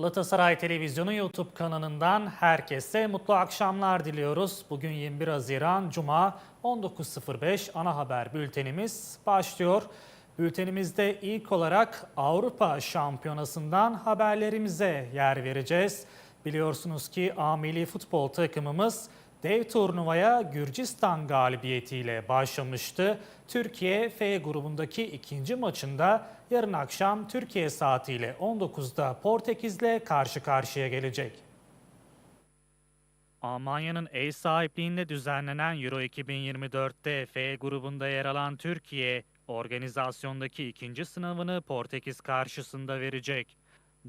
Galatasaray Televizyonu YouTube kanalından herkese mutlu akşamlar diliyoruz. Bugün 21 Haziran Cuma 19.05 ana haber bültenimiz başlıyor. Bültenimizde ilk olarak Avrupa Şampiyonası'ndan haberlerimize yer vereceğiz. Biliyorsunuz ki A Milli Futbol takımımız dev turnuvaya Gürcistan galibiyetiyle başlamıştı. Türkiye F grubundaki ikinci maçında yarın akşam Türkiye saatiyle 19'da Portekiz'le karşı karşıya gelecek. Almanya'nın ev sahipliğinde düzenlenen Euro 2024'te F grubunda yer alan Türkiye, organizasyondaki ikinci sınavını Portekiz karşısında verecek.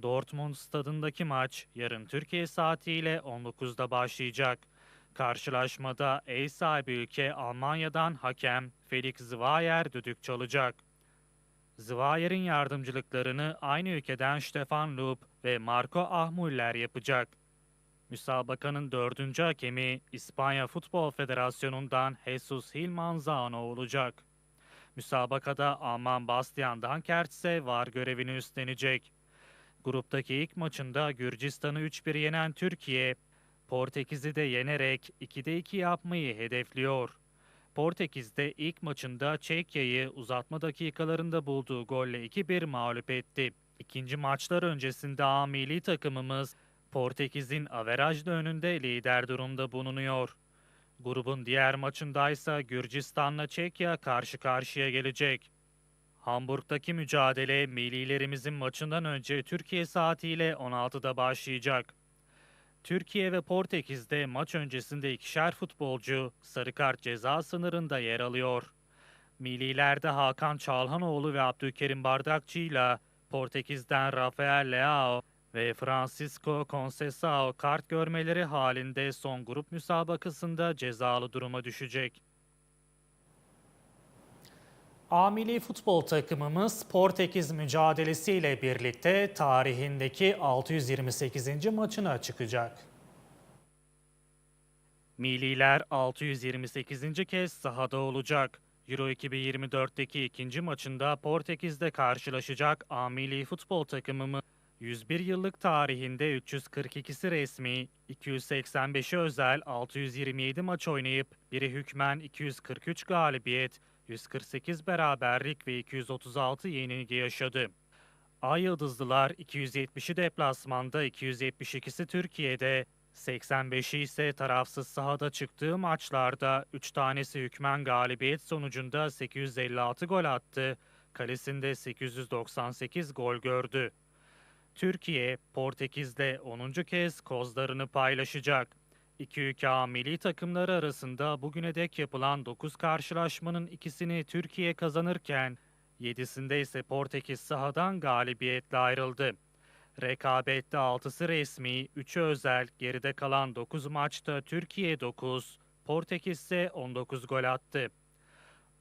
Dortmund stadındaki maç yarın Türkiye saatiyle 19'da başlayacak. Karşılaşmada ev sahibi ülke Almanya'dan hakem Felix Zweier düdük çalacak. Zweyer'in yardımcılıklarını aynı ülkeden Stefan Loop ve Marco Ahmuller yapacak. Müsabakanın dördüncü hakemi İspanya Futbol Federasyonu'ndan Jesus Hilmanzano olacak. Müsabakada Alman Bastian Dankert ise var görevini üstlenecek. Gruptaki ilk maçında Gürcistan'ı 3-1 yenen Türkiye, Portekiz'i de yenerek 2'de 2 yapmayı hedefliyor. Portekiz'de ilk maçında Çekya'yı uzatma dakikalarında bulduğu golle 2-1 mağlup etti. İkinci maçlar öncesinde A milli takımımız Portekiz'in averajlı önünde lider durumda bulunuyor. Grubun diğer maçındaysa Gürcistan'la Çekya karşı karşıya gelecek. Hamburg'daki mücadele millilerimizin maçından önce Türkiye saatiyle 16'da başlayacak. Türkiye ve Portekiz'de maç öncesinde ikişer futbolcu sarı kart ceza sınırında yer alıyor. Millilerde Hakan Çalhanoğlu ve Abdülkerim Bardakçı ile Portekiz'den Rafael Leao ve Francisco Conceição kart görmeleri halinde son grup müsabakasında cezalı duruma düşecek. A milli futbol takımımız Portekiz mücadelesiyle birlikte tarihindeki 628. maçına çıkacak. Milliler 628. kez sahada olacak. Euro 2024'teki ikinci maçında Portekiz'de karşılaşacak A milli futbol takımımız 101 yıllık tarihinde 342'si resmi, 285'i özel 627 maç oynayıp biri hükmen 243 galibiyet, 148 beraberlik ve 236 yenilgi yaşadı. Ay Yıldızlılar 270'i deplasmanda, 272'si Türkiye'de, 85'i ise tarafsız sahada çıktığı maçlarda 3 tanesi hükmen galibiyet sonucunda 856 gol attı, kalesinde 898 gol gördü. Türkiye, Portekiz'de 10. kez kozlarını paylaşacak. İki ülke milli takımları arasında bugüne dek yapılan 9 karşılaşmanın ikisini Türkiye kazanırken 7'sinde ise Portekiz sahadan galibiyetle ayrıldı. Rekabette 6'sı resmi, 3'ü özel, geride kalan 9 maçta Türkiye 9, Portekiz ise 19 gol attı.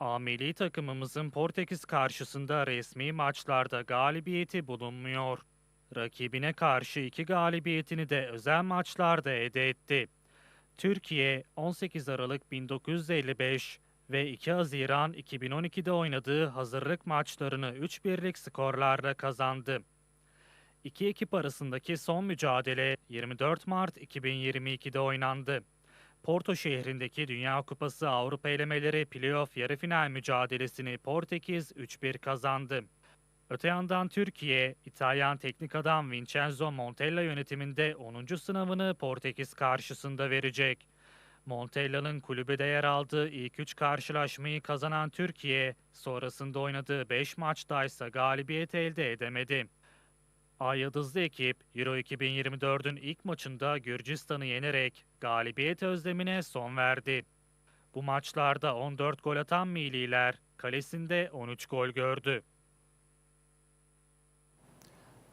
A takımımızın Portekiz karşısında resmi maçlarda galibiyeti bulunmuyor. Rakibine karşı iki galibiyetini de özel maçlarda elde etti. Türkiye 18 Aralık 1955 ve 2 Haziran 2012'de oynadığı hazırlık maçlarını 3-1'lik skorlarla kazandı. İki ekip arasındaki son mücadele 24 Mart 2022'de oynandı. Porto şehrindeki Dünya Kupası Avrupa elemeleri playoff yarı final mücadelesini Portekiz 3-1 kazandı. Öte yandan Türkiye, İtalyan teknik adam Vincenzo Montella yönetiminde 10. sınavını Portekiz karşısında verecek. Montella'nın kulübede yer aldığı ilk 3 karşılaşmayı kazanan Türkiye, sonrasında oynadığı 5 maçta ise galibiyet elde edemedi. Ay Yıldızlı ekip, Euro 2024'ün ilk maçında Gürcistan'ı yenerek galibiyet özlemine son verdi. Bu maçlarda 14 gol atan milliler, kalesinde 13 gol gördü.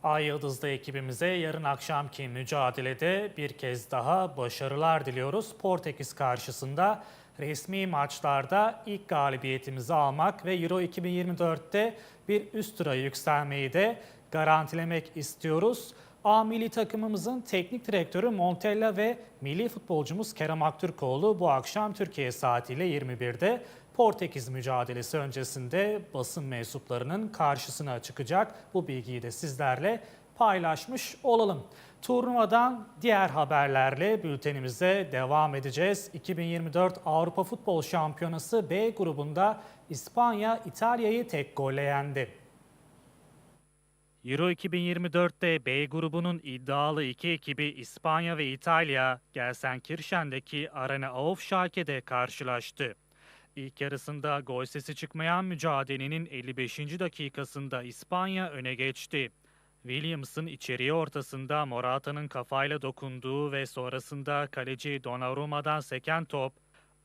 Ay Yıldızlı ekibimize yarın akşamki mücadelede bir kez daha başarılar diliyoruz. Portekiz karşısında resmi maçlarda ilk galibiyetimizi almak ve Euro 2024'te bir üst tura yükselmeyi de garantilemek istiyoruz. A milli takımımızın teknik direktörü Montella ve milli futbolcumuz Kerem Aktürkoğlu bu akşam Türkiye saatiyle 21'de Portekiz mücadelesi öncesinde basın mensuplarının karşısına çıkacak. Bu bilgiyi de sizlerle paylaşmış olalım. Turnuvadan diğer haberlerle bültenimize devam edeceğiz. 2024 Avrupa Futbol Şampiyonası B grubunda İspanya İtalya'yı tek golle yendi. Euro 2024'te B grubunun iddialı iki ekibi İspanya ve İtalya, Gelsenkirchen'deki Arena Aufschalke'de karşılaştı. İlk yarısında gol sesi çıkmayan mücadelenin 55. dakikasında İspanya öne geçti. Williams'ın içeriye ortasında Morata'nın kafayla dokunduğu ve sonrasında kaleci Donnarumma'dan seken top,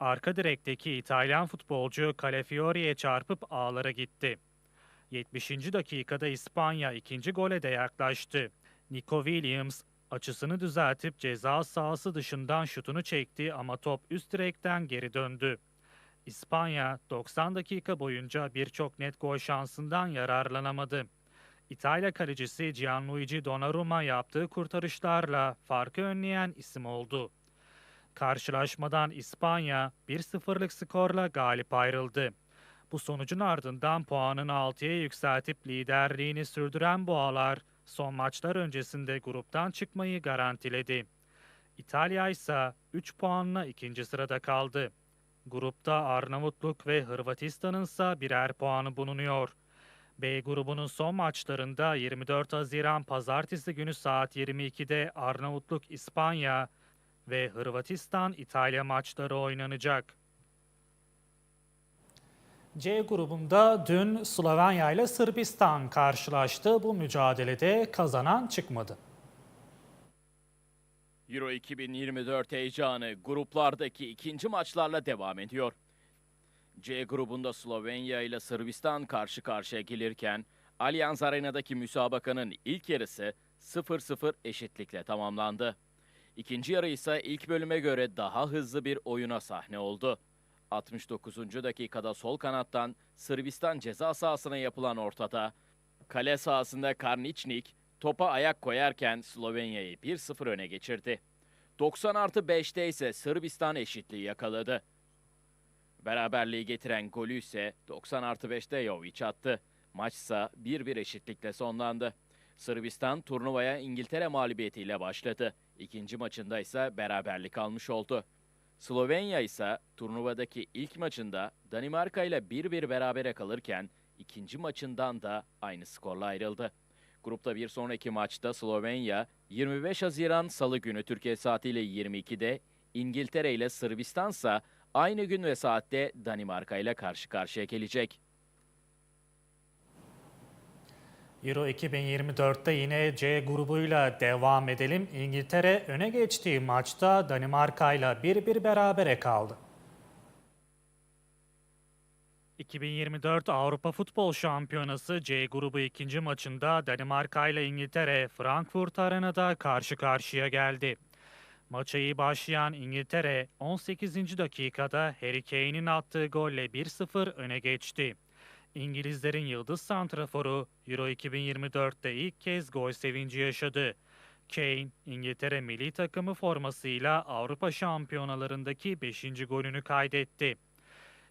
arka direkteki İtalyan futbolcu Calafiori'ye çarpıp ağlara gitti. 70. dakikada İspanya ikinci gole de yaklaştı. Nico Williams açısını düzeltip ceza sahası dışından şutunu çekti ama top üst direkten geri döndü. İspanya 90 dakika boyunca birçok net gol şansından yararlanamadı. İtalya kalecisi Gianluigi Donnarumma yaptığı kurtarışlarla farkı önleyen isim oldu. Karşılaşmadan İspanya 1-0'lık skorla galip ayrıldı. Bu sonucun ardından puanını 6'ya yükseltip liderliğini sürdüren Boğalar son maçlar öncesinde gruptan çıkmayı garantiledi. İtalya ise 3 puanla ikinci sırada kaldı. Grupta Arnavutluk ve Hırvatistan'ın ise birer puanı bulunuyor. B grubunun son maçlarında 24 Haziran Pazartesi günü saat 22'de Arnavutluk İspanya ve Hırvatistan İtalya maçları oynanacak. C grubunda dün Slovenya ile Sırbistan karşılaştı. Bu mücadelede kazanan çıkmadı. Euro 2024 heyecanı gruplardaki ikinci maçlarla devam ediyor. C grubunda Slovenya ile Sırbistan karşı karşıya gelirken Allianz Arena'daki müsabakanın ilk yarısı 0-0 eşitlikle tamamlandı. İkinci yarı ise ilk bölüme göre daha hızlı bir oyuna sahne oldu. 69. dakikada sol kanattan Sırbistan ceza sahasına yapılan ortada kale sahasında Karniçnik topa ayak koyarken Slovenya'yı 1-0 öne geçirdi. 90 artı 5'te ise Sırbistan eşitliği yakaladı. Beraberliği getiren golü ise 90 artı 5'te Jovic attı. Maç ise 1-1 eşitlikle sonlandı. Sırbistan turnuvaya İngiltere mağlubiyetiyle başladı. İkinci maçında ise beraberlik almış oldu. Slovenya ise turnuvadaki ilk maçında Danimarka ile 1-1 berabere kalırken ikinci maçından da aynı skorla ayrıldı. Grupta bir sonraki maçta Slovenya 25 Haziran Salı günü Türkiye saatiyle 22'de İngiltere ile Sırbistan ise aynı gün ve saatte Danimarka ile karşı karşıya gelecek. Euro 2024'te yine C grubuyla devam edelim. İngiltere öne geçtiği maçta Danimarka ile 1-1 berabere kaldı. 2024 Avrupa Futbol Şampiyonası C grubu ikinci maçında Danimarka ile İngiltere Frankfurt Arena'da karşı karşıya geldi. Maça iyi başlayan İngiltere 18. dakikada Harry Kane'in attığı golle 1-0 öne geçti. İngilizlerin yıldız santraforu Euro 2024'te ilk kez gol sevinci yaşadı. Kane, İngiltere milli takımı formasıyla Avrupa şampiyonalarındaki 5. golünü kaydetti.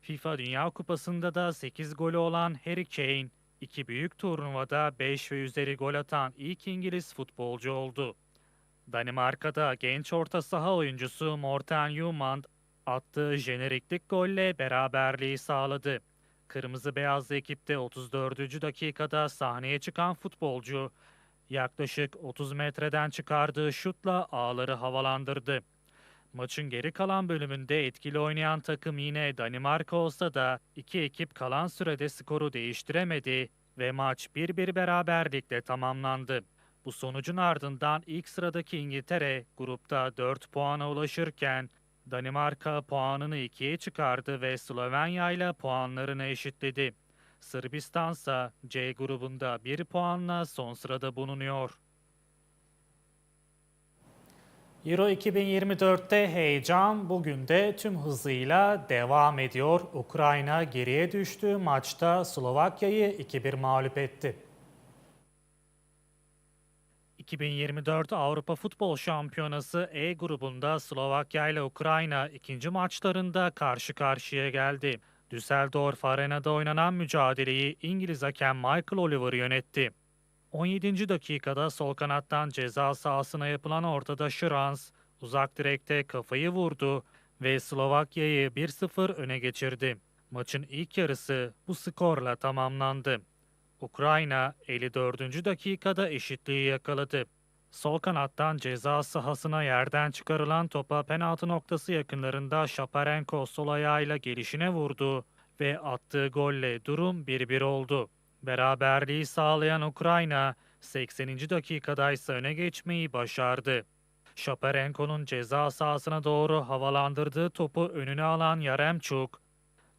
FIFA Dünya Kupası'nda da 8 golü olan Harry Kane, iki büyük turnuvada 5 ve üzeri gol atan ilk İngiliz futbolcu oldu. Danimarka'da genç orta saha oyuncusu Morten Jumand attığı jeneriklik golle beraberliği sağladı. Kırmızı beyazlı ekipte 34. dakikada sahneye çıkan futbolcu yaklaşık 30 metreden çıkardığı şutla ağları havalandırdı. Maçın geri kalan bölümünde etkili oynayan takım yine Danimarka olsa da iki ekip kalan sürede skoru değiştiremedi ve maç 1-1 beraberlikle tamamlandı. Bu sonucun ardından ilk sıradaki İngiltere grupta 4 puana ulaşırken Danimarka puanını 2'ye çıkardı ve Slovenya ile puanlarını eşitledi. Sırbistan ise C grubunda 1 puanla son sırada bulunuyor. Euro 2024'te heyecan bugün de tüm hızıyla devam ediyor. Ukrayna geriye düştü. Maçta Slovakya'yı 2-1 mağlup etti. 2024 Avrupa Futbol Şampiyonası E grubunda Slovakya ile Ukrayna ikinci maçlarında karşı karşıya geldi. Düsseldorf Arena'da oynanan mücadeleyi İngiliz hakem Michael Oliver yönetti. 17. dakikada sol kanattan ceza sahasına yapılan ortada Şırans, uzak direkte kafayı vurdu ve Slovakya'yı 1-0 öne geçirdi. Maçın ilk yarısı bu skorla tamamlandı. Ukrayna 54. dakikada eşitliği yakaladı. Sol kanattan ceza sahasına yerden çıkarılan topa penaltı noktası yakınlarında Şaparenko sol ayağıyla gelişine vurdu ve attığı golle durum 1-1 oldu. Beraberliği sağlayan Ukrayna 80. dakikada ise öne geçmeyi başardı. Şaparenko'nun ceza sahasına doğru havalandırdığı topu önüne alan Yaremçuk,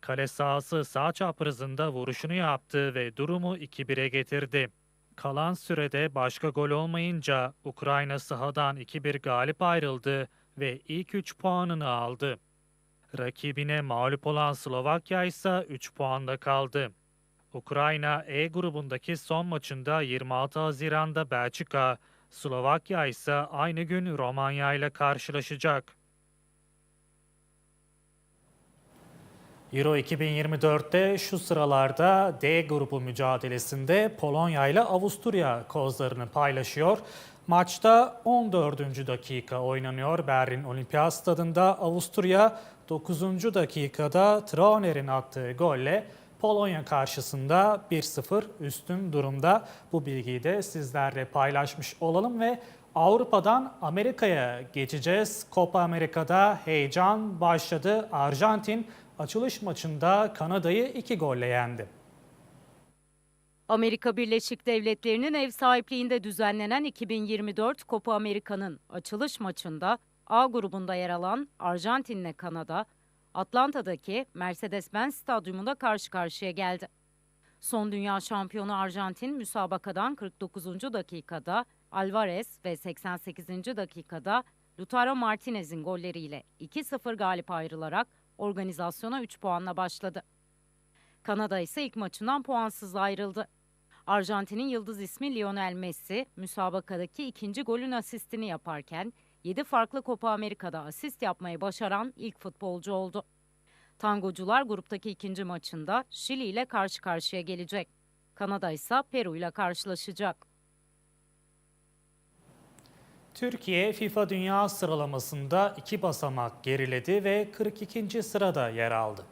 kale sahası sağ çaprazında vuruşunu yaptı ve durumu 2-1'e getirdi. Kalan sürede başka gol olmayınca Ukrayna sahadan 2-1 galip ayrıldı ve ilk 3 puanını aldı. Rakibine mağlup olan Slovakya ise 3 puanda kaldı. Ukrayna E grubundaki son maçında 26 Haziran'da Belçika, Slovakya ise aynı gün Romanya ile karşılaşacak. Euro 2024'te şu sıralarda D grubu mücadelesinde Polonya ile Avusturya kozlarını paylaşıyor. Maçta 14. dakika oynanıyor Berlin Olimpiyat Stadında. Avusturya 9. dakikada Trauner'in attığı golle Polonya karşısında 1-0 üstün durumda. Bu bilgiyi de sizlerle paylaşmış olalım ve Avrupa'dan Amerika'ya geçeceğiz. Copa Amerika'da heyecan başladı. Arjantin açılış maçında Kanada'yı 2 golle yendi. Amerika Birleşik Devletleri'nin ev sahipliğinde düzenlenen 2024 Copa Amerika'nın açılış maçında A grubunda yer alan Arjantin'le Kanada, Atlanta'daki Mercedes-Benz Stadyumunda karşı karşıya geldi. Son dünya şampiyonu Arjantin müsabakadan 49. dakikada Alvarez ve 88. dakikada Lautaro Martinez'in golleriyle 2-0 galip ayrılarak organizasyona 3 puanla başladı. Kanada ise ilk maçından puansız ayrıldı. Arjantin'in yıldız ismi Lionel Messi, müsabakadaki ikinci golün asistini yaparken 7 farklı Copa Amerika'da asist yapmayı başaran ilk futbolcu oldu. Tangocular gruptaki ikinci maçında Şili ile karşı karşıya gelecek. Kanada ise Peru ile karşılaşacak. Türkiye FIFA Dünya sıralamasında iki basamak geriledi ve 42. sırada yer aldı.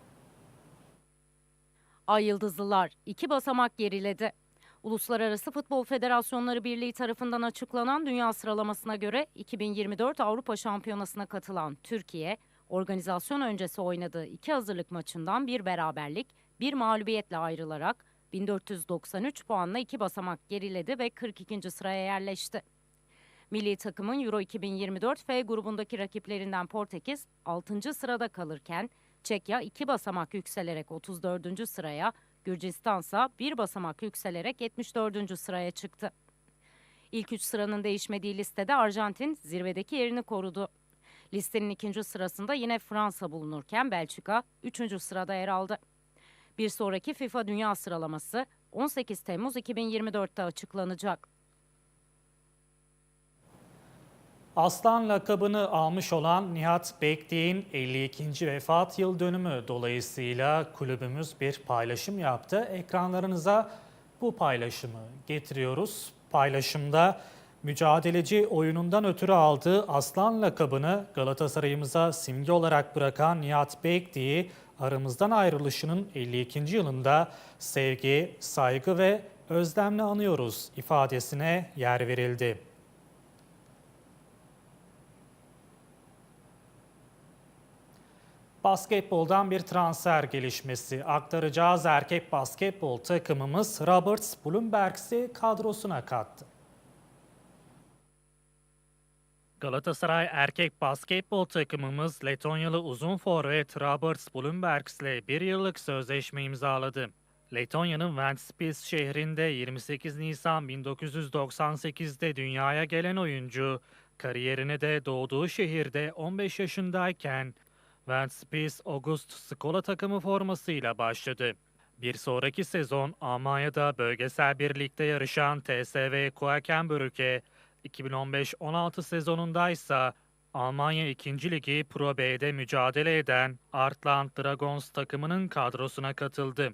Ay Yıldızlılar iki basamak geriledi. Uluslararası Futbol Federasyonları Birliği tarafından açıklanan dünya sıralamasına göre 2024 Avrupa Şampiyonası'na katılan Türkiye, organizasyon öncesi oynadığı iki hazırlık maçından bir beraberlik, bir mağlubiyetle ayrılarak 1493 puanla iki basamak geriledi ve 42. sıraya yerleşti. Milli takımın Euro 2024 F grubundaki rakiplerinden Portekiz 6. sırada kalırken Çekya 2 basamak yükselerek 34. sıraya, Gürcistan ise 1 basamak yükselerek 74. sıraya çıktı. İlk 3 sıranın değişmediği listede Arjantin zirvedeki yerini korudu. Listenin ikinci sırasında yine Fransa bulunurken Belçika 3. sırada yer aldı. Bir sonraki FIFA Dünya sıralaması 18 Temmuz 2024'te açıklanacak. Aslan lakabını almış olan Nihat Bektiğin 52. vefat yıl dönümü dolayısıyla kulübümüz bir paylaşım yaptı. Ekranlarınıza bu paylaşımı getiriyoruz. Paylaşımda mücadeleci oyunundan ötürü aldığı Aslan lakabını Galatasaray'ımıza simge olarak bırakan Nihat Bektiği aramızdan ayrılışının 52. yılında sevgi, saygı ve özlemle anıyoruz ifadesine yer verildi. Basketboldan bir transfer gelişmesi aktaracağız. Erkek basketbol takımımız Roberts Bloomberg'si kadrosuna kattı. Galatasaray erkek basketbol takımımız Letonyalı uzun forvet Roberts Bloombergs ile bir yıllık sözleşme imzaladı. Letonya'nın Ventspils şehrinde 28 Nisan 1998'de dünyaya gelen oyuncu, kariyerine de doğduğu şehirde 15 yaşındayken Ventspils August Skola takımı formasıyla başladı. Bir sonraki sezon Almanya'da bölgesel birlikte yarışan TSV Koakenbrücke, 2015-16 sezonunda ise Almanya 2. Ligi Pro B'de mücadele eden Artland Dragons takımının kadrosuna katıldı.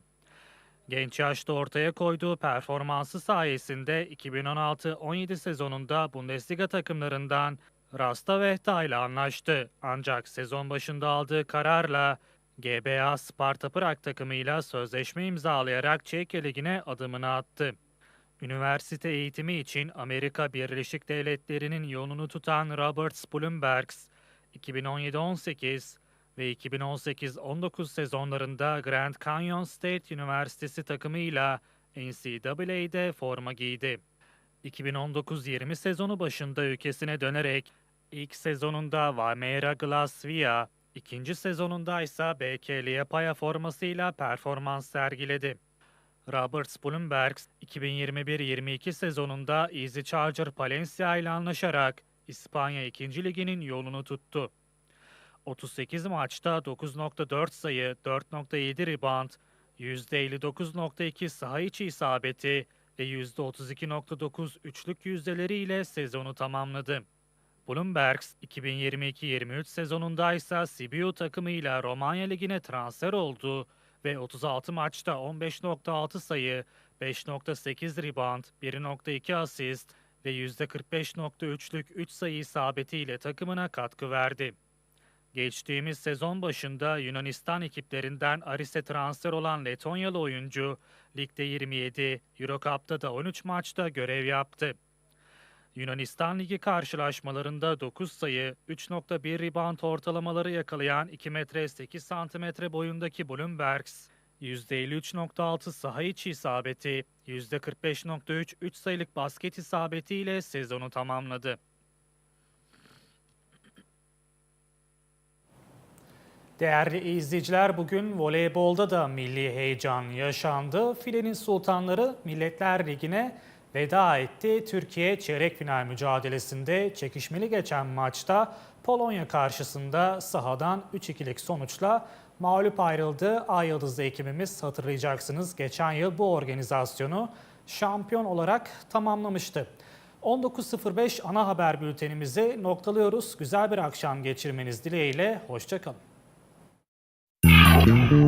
Genç yaşta ortaya koyduğu performansı sayesinde 2016-17 sezonunda Bundesliga takımlarından Rasta Vehta ile anlaştı. Ancak sezon başında aldığı kararla GBA Sparta Prag takımıyla sözleşme imzalayarak Çekya Ligi'ne adımını attı. Üniversite eğitimi için Amerika Birleşik Devletleri'nin yolunu tutan Robert Bloombergs, 2017-18 ve 2018-19 sezonlarında Grand Canyon State Üniversitesi takımıyla NCAA'de forma giydi. 2019-20 sezonu başında ülkesine dönerek ilk sezonunda Valmiera Glasvia, ikinci sezonunda ise BK Liepāja formasıyla performans sergiledi. Robert Bloombergs 2021-22 sezonunda Easy Charger Palencia ile anlaşarak İspanya 2. Ligi'nin yolunu tuttu. 38 maçta 9.4 sayı, 4.7 rebound, %59.2 saha içi isabeti ve %32.9 üçlük yüzdeleriyle sezonu tamamladı. Bloombergs 2022-23 sezonunda ise Sibiu takımıyla Romanya Ligi'ne transfer oldu ve 36 maçta 15.6 sayı, 5.8 rebound, 1.2 asist ve %45.3'lük 3 sayı isabetiyle takımına katkı verdi. Geçtiğimiz sezon başında Yunanistan ekiplerinden Aris'e transfer olan Letonyalı oyuncu ligde 27, Eurocup'ta da 13 maçta görev yaptı. Yunanistan Ligi karşılaşmalarında 9 sayı, 3.1 rebound ortalamaları yakalayan 2 metre 8 santimetre boyundaki Bloombergs, %53.6 saha içi isabeti, %45.3 3 sayılık basket isabetiyle sezonu tamamladı. Değerli izleyiciler bugün voleybolda da milli heyecan yaşandı. Filenin Sultanları Milletler Ligi'ne veda etti. Türkiye çeyrek final mücadelesinde çekişmeli geçen maçta Polonya karşısında sahadan 3-2'lik sonuçla mağlup ayrıldı. Ay Yıldızlı ekibimiz hatırlayacaksınız geçen yıl bu organizasyonu şampiyon olarak tamamlamıştı. 19.05 ana haber bültenimizi noktalıyoruz. Güzel bir akşam geçirmeniz dileğiyle. Hoşçakalın. Thank you.